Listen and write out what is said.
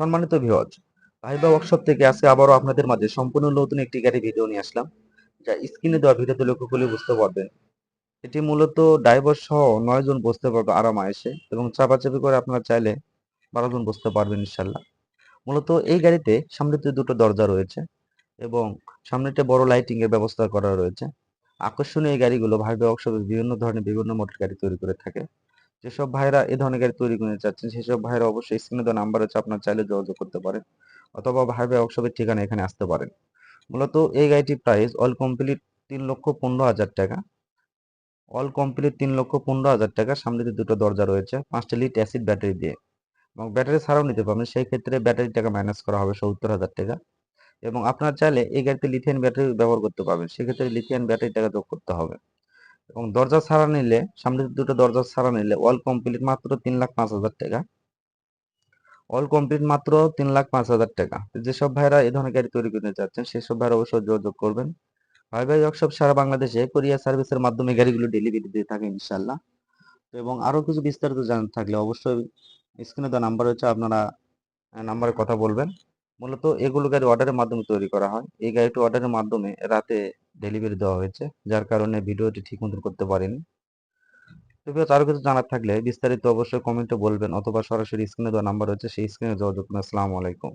সম্মানিত viewers viva workshop থেকে আজকে আবারও আপনাদের মাঝে সম্পূর্ণ নতুন একটি গাড়ি ভিডিও নিয়ে আসলাম, যা স্ক্রিনে দেওয়া ভিডিওতে লক্ষ্য করলে বুঝতে পারবেন। এটি মূলত ড্রাইভার সহ নয় জন বসতে পারবে আরাম এসে এবং চাপাচাপি করে আপনারা চাইলে বারো জন বসতে পারবেন ইনশাল্লাহ। মূলত এই গাড়িতে সামনেতে দুটো দরজা রয়েছে এবং সামনেতে বড় লাইটিং এর ব্যবস্থা করা রয়েছে। আকর্ষণীয় এই গাড়িগুলো ভাইবা ওয়ার্কশপে বিভিন্ন ধরনের বিভিন্ন মডেল গাড়ি তৈরি করে থাকে। যেসব ভাইরা এ ধরনের গাড়ি তৈরি করতে চাচ্ছেন, সেসব ভাইরা অবশ্যই স্ক্রিনে দেওয়া নাম্বার আছে আপনার চাইলে যোগাযোগ করতে পারেন অথবা ভাইবা ওয়ার্কশপের ঠিকানা এখানে আসতে পারেন। মূলত এই গাড়িটির প্রাইস অল কমপ্লিট তিন লক্ষ পনেরো হাজার টাকা। অল কমপ্লিট তিন লক্ষ পনেরো হাজার টাকা। সামনে দুটো দরজা রয়েছে, পাঁচটা লিট অ্যাসিড ব্যাটারি দিয়ে। এবং ব্যাটারি ছাড়াও নিতে পারবেন, সেই ক্ষেত্রে ব্যাটারি টাকা মাইনাস করা হবে সত্তর হাজার টাকা। এবং আপনার চাইলে এই গাড়িতে লিথিয়াম ব্যাটারি ব্যবহার করতে পারবেন, সেক্ষেত্রে লিথিয়াম ব্যাটারি টাকা যোগ করতে হবে। এবং দরজা ছাড়া নিলে, সামনে দুটো দরজা ছাড়া নিলে অল কমপ্লিট মাত্র তিন লাখ পাঁচ হাজার টাকা। অল কমপ্লিট মাত্র তিন লাখ পাঁচ হাজার টাকা। যেসব ভাইরা এই ধরনের গাড়ি তৈরি করতে চাচ্ছেন, সেসব ভাইরা অবশ্যই যোগাযোগ করবেন। ভাই ভাই ওয়ার্কশপ সারা বাংলাদেশে কোরিয়ার সার্ভিসের মাধ্যমে গাড়িগুলো ডেলিভারি দিয়ে থাকে ইনশাল্লাহ তো এবং আরও কিছু বিস্তারিত জানার থাকলে অবশ্যই স্ক্রিনে দেওয়া নাম্বার হচ্ছে আপনারা নাম্বারে কথা বলবেন। মূলত এগুলো গাড়ি অর্ডারের মাধ্যমে তৈরি করা হয়। এই গাড়িটি অর্ডারের মাধ্যমে রাতে ডেলিভারি দেওয়া হয়েছে, যার কারণে ভিডিওটি ঠিক মতন করতে পারেনি। তো ভিউয়ার্স, আরও কিছু জানার থাকলে বিস্তারিত অবশ্যই কমেন্টে বলবেন, অথবা সরাসরি স্ক্রিনে দেওয়া নাম্বার রয়েছে, সেই স্ক্রিনে যোগাযোগ করুন। আসসালামু আলাইকুম।